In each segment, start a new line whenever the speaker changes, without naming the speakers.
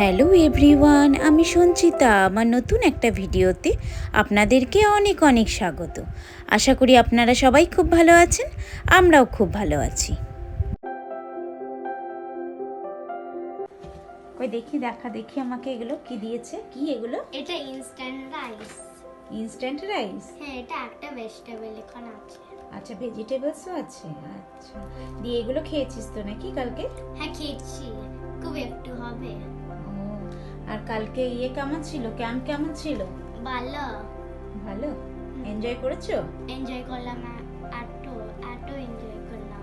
Hello everyone আমি সঞ্চিতা। আমার নতুন একটা ভিডিওতে আপনাদেরকে অনেক অনেক স্বাগত। আশা করি আপনারা সবাই খুব ভালো আছেন আমরাও খুব ভালো আছি। ওই দেখি দেখা দেখি আমাকে এগুলো কি দিয়েছে? কি এগুলো?
এটা ইনস্ট্যান্ট রাইস
ইনস্ট্যান্ট রাইস
হ্যাঁ এটা একটা ভেজিটেবল এখানে আছে।
আচ্ছা ভেজিটেবলসও আছে? আচ্ছা। দিয়ে এগুলো খেয়েছিস তো নাকি কালকে?
হ্যাঁ খেয়েছি। খুব একটু হবে।
আর কালকে ইয়ে কেমন ছিল? ক্যাম্প কেমন ছিল?
ভালো।
ভালো? এনজয় করেছ?
এনজয় করলাম আটো আটো এনজয় করলাম।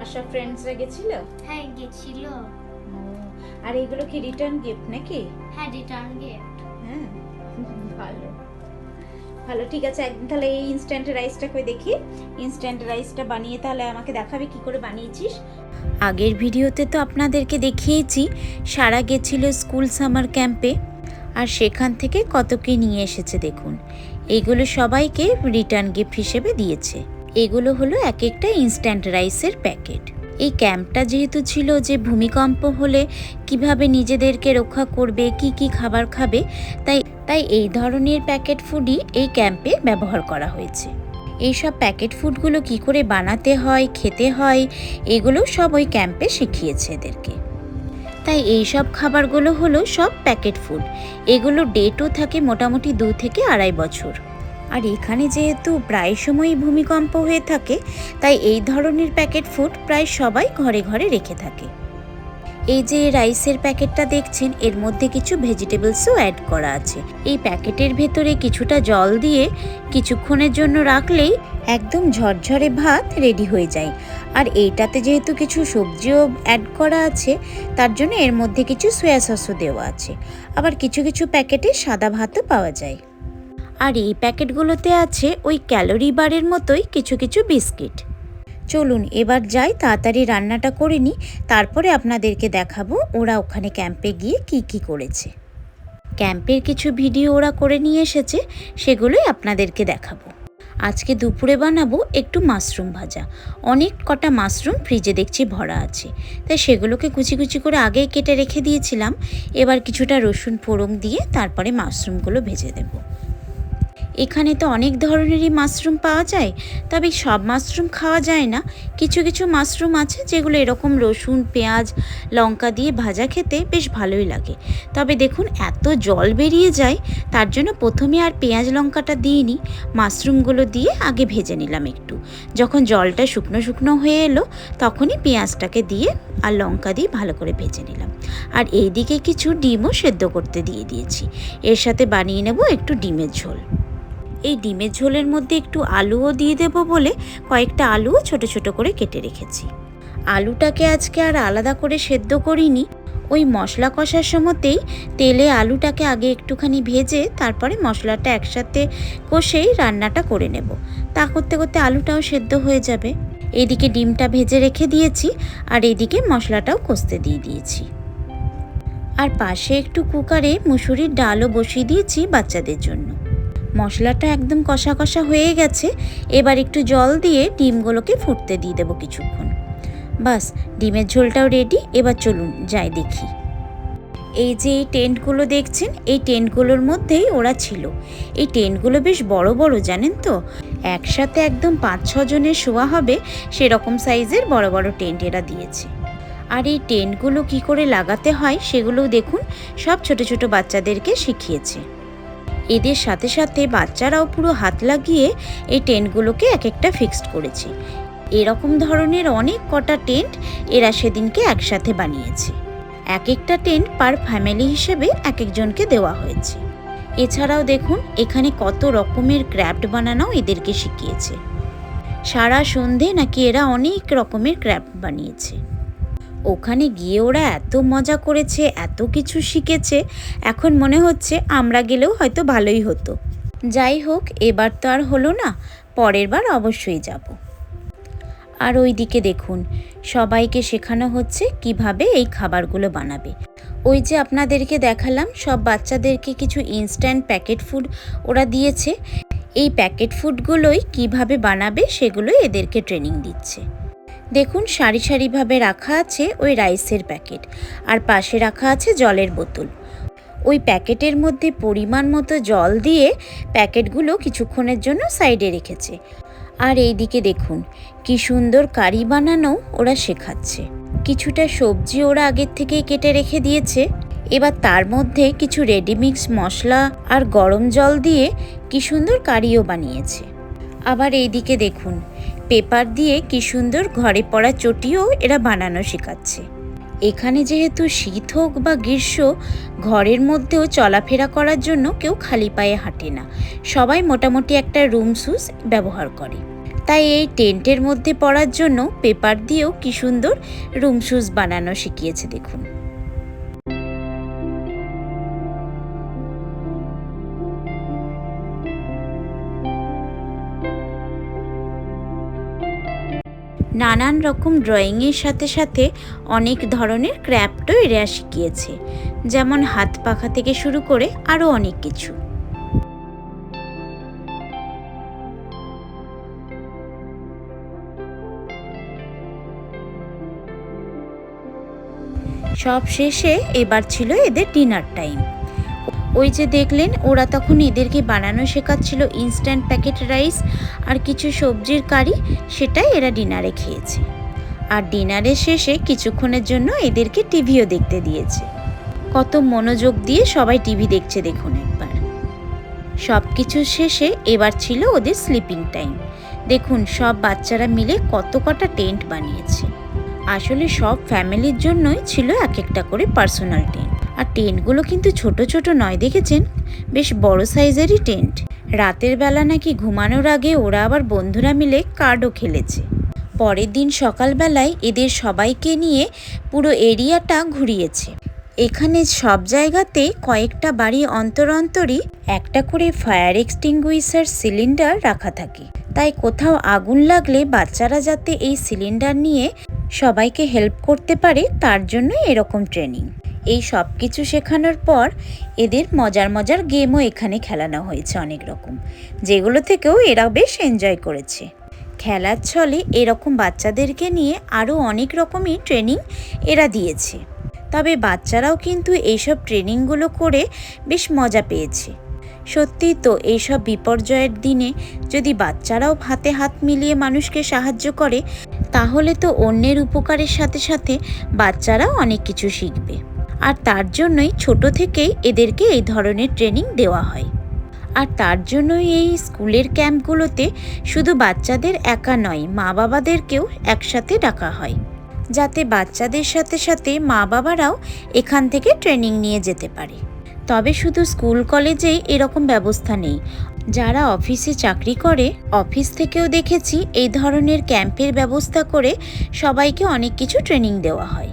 আর সব ফ্রেন্ডসরা গেছিল?
হ্যাঁ গেছিল।
আর এগুলো কি রিটার্ন গিফট নাকি?
হ্যাঁ রিটার্ন গিফট
হ্যাঁ ভালো। ভালো, ঠিক আছে, একদিন তাহলে এই ইনস্ট্যান্ট রাইসটা করে দেখি। ইনস্ট্যান্ট রাইসটা বানিয়ে তাহলে আমাকে দেখাবে কি করে বানিয়েছিস। আগের ভিডিওতে তো আপনাদেরকে দেখিয়েছি, সারা গেছিল স্কুল সামার ক্যাম্পে আর সেখান থেকে কত কি নিয়ে এসেছে দেখুন। এগুলো সবাইকে রিটার্ন গিফট হিসেবে দিয়েছে। এগুলো হলো এক একটা ইনস্ট্যান্ট রাইসের প্যাকেট এই ক্যাম্পটা যেহেতু ছিল যে ভূমিকম্প হলে কীভাবে নিজেদেরকে রক্ষা করবে, কি কি খাবার খাবে, তাই তাই এই ধরনের প্যাকেট ফুডই এই ক্যাম্পে ব্যবহার করা হয়েছে। এইসব প্যাকেট ফুডগুলো কি করে বানাতে হয়, খেতে হয়, এগুলো সব ওই ক্যাম্পে শিখিয়েছে এদেরকে। তাই এই সব খাবারগুলো হলো সব প্যাকেট ফুড। এগুলো ডেটও থাকে মোটামুটি দু থেকে আড়াই বছর। আর এখানে যেহেতু প্রায় সময়ই ভূমিকম্প হয়ে থাকে, তাই এই ধরনের প্যাকেট ফুড প্রায় সবাই ঘরে ঘরে রেখে থাকে। এই যে রাইসের প্যাকেটটা দেখছেন, এর মধ্যে কিছু ভেজিটেবলসও অ্যাড করা আছে। এই প্যাকেটের ভেতরে কিছুটা জল দিয়ে কিছুক্ষণের জন্য রাখলেই একদম ঝরঝরে ভাত রেডি হয়ে যায়। আর এইটাতে যেহেতু কিছু সবজিও অ্যাড করা আছে, তার জন্য এর মধ্যে কিছু সয়া সসও দেওয়া আছে। আবার কিছু কিছু প্যাকেটে সাদা ভাতও পাওয়া যায়। আর এই প্যাকেটগুলোতে আছে ওই ক্যালোরি বারের মতোই কিছু কিছু বিস্কিট। চলুন, এবার যাই তাড়াতাড়ি রান্নাটা করে নিই, তারপরে আপনাদেরকে দেখাবো ওরা ওখানে ক্যাম্পে গিয়ে কি কি করেছে। ক্যাম্পের কিছু ভিডিও ওরা করে নিয়ে এসেছে, সেগুলোই আপনাদেরকে দেখাবো। আজকে দুপুরে বানাবো একটু মাশরুম ভাজা। অনেক কটা মাশরুম ফ্রিজে দেখছি ভরা আছে। তাই সেগুলোকে কুচি কুচি করে আগেই কেটে রেখে দিয়েছিলাম। এবার কিছুটা রসুন ফোড়ন দিয়ে তারপরে মাশরুমগুলো ভেজে দেবো। এখানে তো অনেক ধরনেরই মাশরুম পাওয়া যায়, তবে সব মাশরুম খাওয়া যায় না। কিছু কিছু মাশরুম আছে যেগুলো এরকম রসুন, পেঁয়াজ, লঙ্কা দিয়ে ভাজা খেতে বেশ ভালোই লাগে। তবে দেখুন, এত জল বেরিয়ে যায়, তার জন্য প্রথমে আর পেঁয়াজ, লঙ্কাটা দিইনি। মাশরুমগুলো দিয়ে আগে ভেজে নিলাম একটু। যখন জলটা শুকনো শুকনো হয়ে এলো, তখনই পেঁয়াজটাকে দিয়ে আর লঙ্কা দিয়ে ভালো করে ভেজে নিলাম। আর এইদিকে কিছু ডিমও সেদ্ধ করতে দিয়ে দিয়েছি। এর সাথে বানিয়ে নেব একটু ডিমের ঝোল। এই ডিমের ঝোলের মধ্যে একটু আলুও দিয়ে দেব বলে কয়েকটা আলুও ছোট ছোট করে কেটে রেখেছি। আলুটাকে আজকে আর আলাদা করে সেদ্ধ করিনি। ওই মশলা কষার সময়তেই তেলে আলুটাকে আগে একটুখানি ভেজে তারপরে মশলাটা একসাথে কষেই রান্নাটা করে নেব। তা করতে করতে আলুটাও সেদ্ধ হয়ে যাবে। এদিকে ডিমটা ভেজে রেখে দিয়েছি আর এদিকে মশলাটাও কষতে দিয়ে দিয়েছি। আর পাশে একটু কুকারে মুসুরির ডালও বসিয়ে দিয়েছি বাচ্চাদের জন্য। মশলাটা একদম কষা কষা হয়ে গেছে। এবার একটু জল দিয়ে ডিমগুলোকে ফুটতে দিয়ে দেবো কিছুক্ষণ। বাস, ডিমের ঝোলটাও রেডি এবার চলুন যাই দেখি। এই যে এই টেন্টগুলো দেখছেন, এই টেন্টগুলোর মধ্যেই ওরা ছিল। এই টেন্টগুলো বেশ বড় বড়, জানেন তো? একসাথে একদম পাঁচ ছজনের শোয়া হবে, সেরকম সাইজের বড় বড় টেন্ট এরা দিয়েছে। আর এই টেন্টগুলো কি করে লাগাতে হয়, সেগুলোও দেখুন, সব ছোট ছোট বাচ্চাদেরকে শিখিয়েছে। এদের সাথে সাথে বাচ্চারাও পুরো হাত লাগিয়ে এই টেন্টগুলোকে এক একটা ফিক্সড করেছে। এরকম ধরনের অনেক কটা টেন্ট এরা সেদিনকে একসাথে বানিয়েছে। এক একটা টেন্ট পার ফ্যামিলি হিসেবে এক একজনকে দেওয়া হয়েছে। এছাড়াও দেখুন, এখানে কত রকমের ক্র্যাফট বানানো এদেরকে শিখিয়েছে। সারা সন্ধে নাকি এরা অনেক রকমের ক্র্যাফট বানিয়েছে। ওখানে গিয়ে ওরা এত মজা করেছে, এত কিছু শিখেছে, এখন মনে হচ্ছে আমরা গেলেও হয়তো ভালোই হতো। যাই হোক, এবার তো আর হলো না, পরের বার অবশ্যই যাব। আর ওই দিকে দেখুন, সবাইকে শেখানো হচ্ছে কীভাবে এই খাবারগুলো বানাবে। ওই যে আপনাদেরকে দেখালাম, সব বাচ্চাদেরকে কিছু ইনস্ট্যান্ট প্যাকেট ফুড ওরা দিয়েছে। এই প্যাকেট ফুডগুলোই কীভাবে বানাবে সেগুলোই এদেরকে ট্রেনিং দিচ্ছে। দেখুন সারি সারিভাবে রাখা আছে ওই রাইসের প্যাকেট। আর পাশে রাখা আছে জলের বোতল। ওই প্যাকেটের মধ্যে পরিমাণ মতো জল দিয়ে প্যাকেটগুলো কিছুক্ষণের জন্য সাইডে রেখেছে। আর এই দিকে দেখুন, কি সুন্দর কারি বানানো ওরা শেখাচ্ছে। কিছুটা সবজি ওরা আগের থেকেই কেটে রেখে দিয়েছে। এবার তার মধ্যে কিছু রেডিমিক্স মশলা আর গরম জল দিয়ে কি সুন্দর কারিও বানিয়েছে। আবার এই দিকে দেখুন পেপার দিয়ে কি সুন্দর ঘরে পড়া চটিও এরা বানানো শেখাচ্ছে। এখানে যেহেতু শীত হোক বা গ্রীষ্ম, ঘরের মধ্যেও চলাফেরা করার জন্য কেউ খালি পায়ে হাঁটে না। সবাই মোটামুটি একটা রুম শুজ ব্যবহার করে। তাই এই টেন্টের মধ্যে পড়ার জন্য পেপার দিয়েও কি সুন্দর রুম শুজ বানানো শিখিয়েছে দেখুন। নানান রকম ড্রয়িংয়ের সাথে সাথে অনেক ধরনের ক্র্যাফটও এরা শিখিয়েছে, যেমন হাত পাখা থেকে শুরু করে আরও অনেক কিছু। সব শেষে এবার ছিল এদের ডিনার টাইম। ওই যে দেখলেন, ওরা তখন এদেরকে বানানো শেখাচ্ছিল ইনস্ট্যান্ট প্যাকেট রাইস আর কিছু সবজির কারি, সেটাই এরা ডিনারে খেয়েছে। আর ডিনারের শেষে কিছুক্ষণের জন্য এদেরকে টিভিও দেখতে দিয়েছে। কত মনোযোগ দিয়ে সবাই টিভি দেখছে দেখুন একবার। সব কিছু শেষে এবার ছিল ওদের স্লিপিং টাইম দেখুন, সব বাচ্চারা মিলে কত কটা টেন্ট বানিয়েছে। আসলে সব ফ্যামিলির জন্যই ছিল এক একটা করে পার্সোনাল টেন্ট আর টেন্টগুলো কিন্তু ছোট ছোট নয়, দেখেছেন? বেশ বড় সাইজেরই টেন্ট। রাতের বেলা নাকি ঘুমানোর আগে ওরা আবার বন্ধুরা মিলে কার্ডও খেলেছে। পরের দিন সকালবেলায় এদের সবাইকে নিয়ে পুরো এরিয়াটা ঘুরিয়েছে। এখানে সব জায়গাতে কয়েকটা বাড়ি অন্তর অন্তরই একটা করে ফায়ার এক্সটিংগুইশার সিলিন্ডার রাখা থাকে। তাই কোথাও আগুন লাগলে বাচ্চারা যাতে এই সিলিন্ডার নিয়ে সবাইকে হেল্প করতে পারে, তার জন্য এরকম ট্রেনিং। এই সব কিছু শেখানোর পর এদের মজার মজার গেমও এখানে খেলানো হয়েছে অনেক রকম, যেগুলো থেকেও এরা বেশ এনজয় করেছে। খেলার ছলে এরকম বাচ্চাদেরকে নিয়ে আরও অনেক রকমই ট্রেনিং এরা দিয়েছে। তবে বাচ্চারাও কিন্তু এইসব ট্রেনিংগুলো করে বেশ মজা পেয়েছে। সত্যি তো এইসব বিপর্যয়ের দিনে যদি বাচ্চারাও হাতে হাত মিলিয়ে মানুষকে সাহায্য করে, তাহলে তো অন্যের উপকারের সাথে সাথে বাচ্চারাও অনেক কিছু শিখবে। আর তার জন্যই ছোট থেকেই এদেরকে এই ধরনের ট্রেনিং দেওয়া হয়। আর তার জন্যই এই স্কুলের ক্যাম্পগুলোতে শুধু বাচ্চাদের একা নয় মা বাবাদেরকেও একসাথে ডাকা হয়। যাতে বাচ্চাদের সাথে সাথে মা বাবারাও এখান থেকে ট্রেনিং নিয়ে যেতে পারে। তবে শুধু স্কুল কলেজেই এরকম ব্যবস্থা নেই। যারা অফিসে চাকরি করে, অফিস থেকেও দেখেছি এই ধরনের ক্যাম্পের ব্যবস্থা করে সবাইকে অনেক কিছু ট্রেনিং দেওয়া হয়।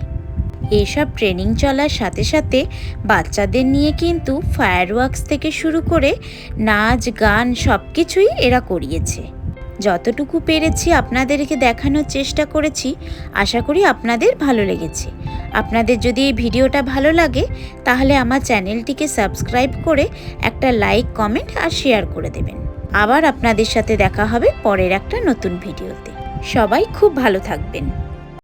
এসব ট্রেনিং চলার সাথে সাথে বাচ্চাদের নিয়ে কিন্তু ফায়ার ওয়ার্কস থেকে শুরু করে নাচ, গান সব কিছুই এরা করিয়েছে। যতটুকু পেরেছি আপনাদেরকে দেখানোর চেষ্টা করেছি, আশা করি আপনাদের ভালো লেগেছে। আপনাদের যদি এই ভিডিওটা ভালো লাগে, তাহলে আমার চ্যানেলটিকে সাবস্ক্রাইব করে একটা লাইক, কমেন্ট আর শেয়ার করে দেবেন। আবার আপনাদের সাথে দেখা হবে পরের একটা নতুন ভিডিওতে। সবাই খুব ভালো থাকবেন।